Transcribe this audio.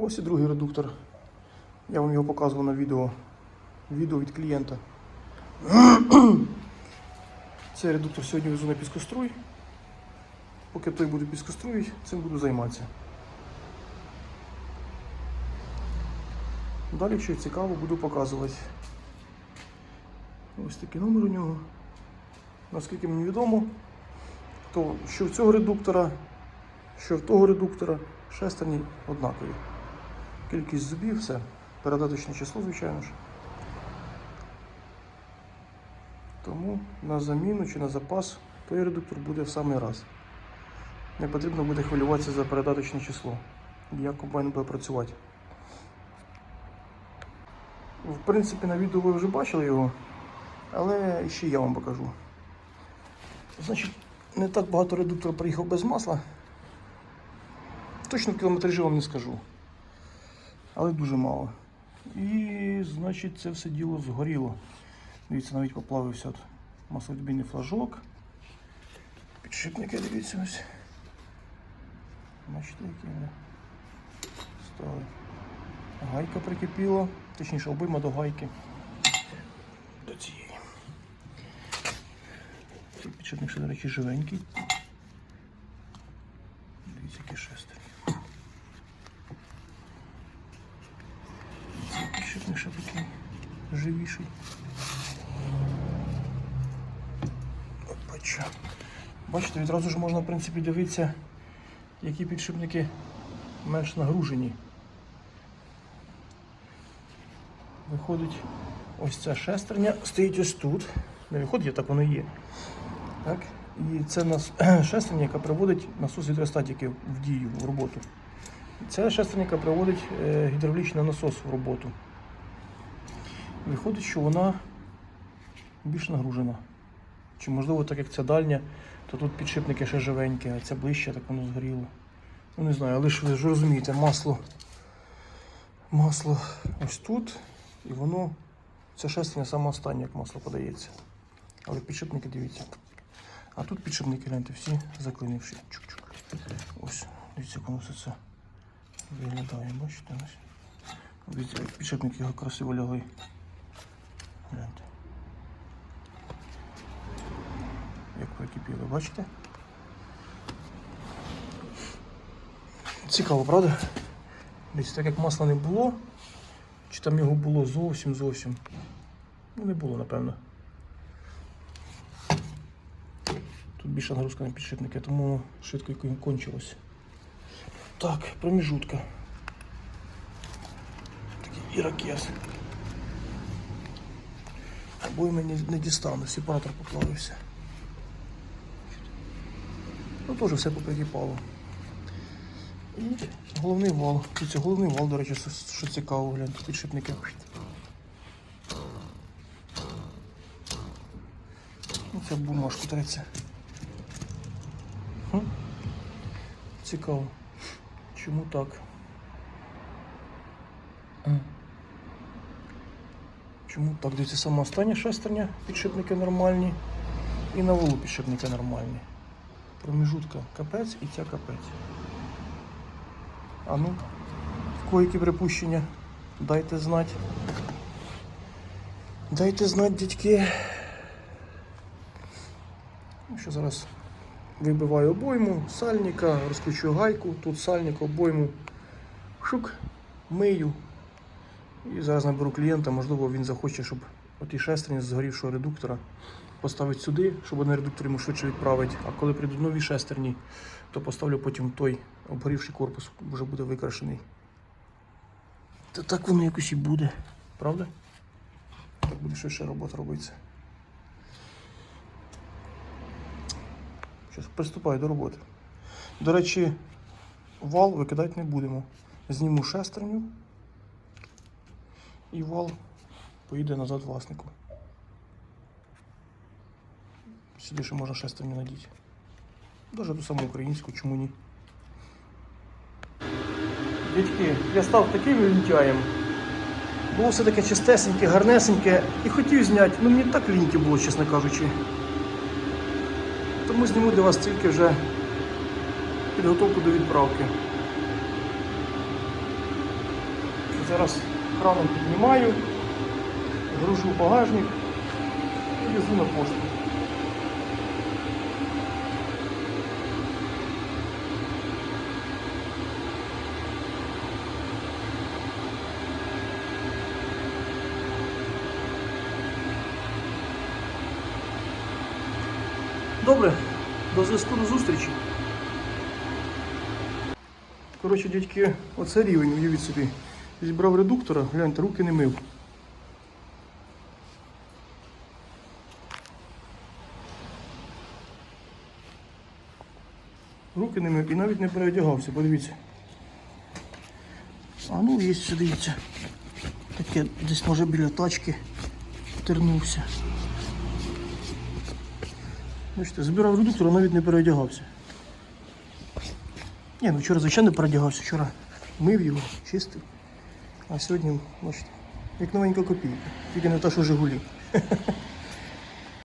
Ось і другий редуктор. Я вам його показував на відео. Відео від клієнта. Цей редуктор сьогодні везу на піскоструй. Поки той буде піскоструїть, цим буду займатися. Далі, якщо цікаво, буду показувати. Ось такий номер у нього. Наскільки мені відомо, то що в цього редуктора, що в того редуктора шестерні однакові. Кількість зубів, все. Передаточне число, звичайно ж. Тому на заміну чи на запас той редуктор буде в самий раз. Не потрібно буде хвилюватися за передаточне число. Як комбайн буде працювати. В принципі, на відео ви вже бачили його, але ще я вам покажу. Значить, не так багато редуктор приїхав без масла. Точно кілометражі вам не скажу. Але дуже мало. І, значить, це все діло згоріло. Дивіться, навіть поплавився от флажок. Підшипники, дивіться ось. Бачите, які вони стали. Гайка прикипіла, точніше обойма до гайки. До цієї. Підшипник ще, до речі, живенький. Дивіться, які шестерні. Цей такий живіший. Опача. Бачите, відразу ж можна, в принципі, дивитися, які підшипники менш нагружені. Виходить, ось ця шестерня стоїть ось тут. Не виходить, так воно є. Так? І це нас шестерня, яка приводить насос гідростатики в дію, в роботу. Ця шестерня, яка приводить е, гідравлічний насос в роботу. Виходить, що вона більш нагружена. Чи можливо, так як ця дальня, то тут підшипники ще живенькі, а ця ближче, так воно згоріло. Ну не знаю, але ж ви ж розумієте, масло. Масло ось тут, і воно. Це шестерня саме останнє, як масло подається. Але підшипники дивіться. А тут підшипники, гляньте, всі заклинивші. Чук-чук. Ось, дивіться, воно все це виглядає. Бачите? Ось. Дивіться, підшипники красиво лягли. Гляньте. Як прикипіли, бачите? Цікаво, правда? Дивіться, так як масла не було, чи там його було зовсім зовсім. Ну, не було, напевно. Тут більша нагрузка на підшипники, тому швидко кончилось. Так, проміжутка. Такий ірокез. Обоє мені не дістану, сепаратор поплавився. Ну теж все поприкипало. І головний вал. Це головний вал, до речі, що- цікаво, гляньте, підшипники. Оце в бумажку треться. Цікаво. Чому так? Чому так? Дивіться, сама остання шестерня, підшипники нормальні. І на валу підшипники нормальні. Проміжутка капець і ця капець. А ну, в які припущення? Дайте знати. Дайте знати, дядьки. Що зараз вибиваю обойму, сальника, розкручую гайку, тут сальник, обойму, шук, мию. І зараз наберу клієнта, можливо, він захоче, щоб оті шестерні з згорівшого редуктора поставити сюди, щоб один редуктор йому швидше відправити. А коли прийдуть нові шестерні, то поставлю потім той обгорівший корпус, вже буде викрашений. Та так воно якось і буде, правда? Так буде швидше робота робиться. Щас приступаю до роботи. До речі, вал викидати не будемо. Зніму шестерню і вал поїде назад власнику. Сюди ще можна шестерню надіти. Даже ту саму українську, чому ні. Дядьки, я став таким лінтяєм. Було все таке чистесеньке, гарнесеньке і хотів зняти, ну мені так ліньки було, чесно кажучи. Тому зніму для вас тільки вже підготовку до відправки. Зараз краном піднімаю, гружу багажник і везу на пошту. Добре, до зв'язку до зустрічі. Коротше, дядьки, оце рівень, уявіть собі. Зібрав редуктора, гляньте, руки не мив. Руки не мив і навіть не переодягався, подивіться. А ну є ще дивіться. Таке десь може біля тачки тернувся. Бачите, збирав редуктор, а навіть не переодягався. Ні, ну вчора, звичайно, переодягався, вчора мив його, чистив. А сьогодні, бачите, як новенька копійка. Тільки не та, що Жигулі.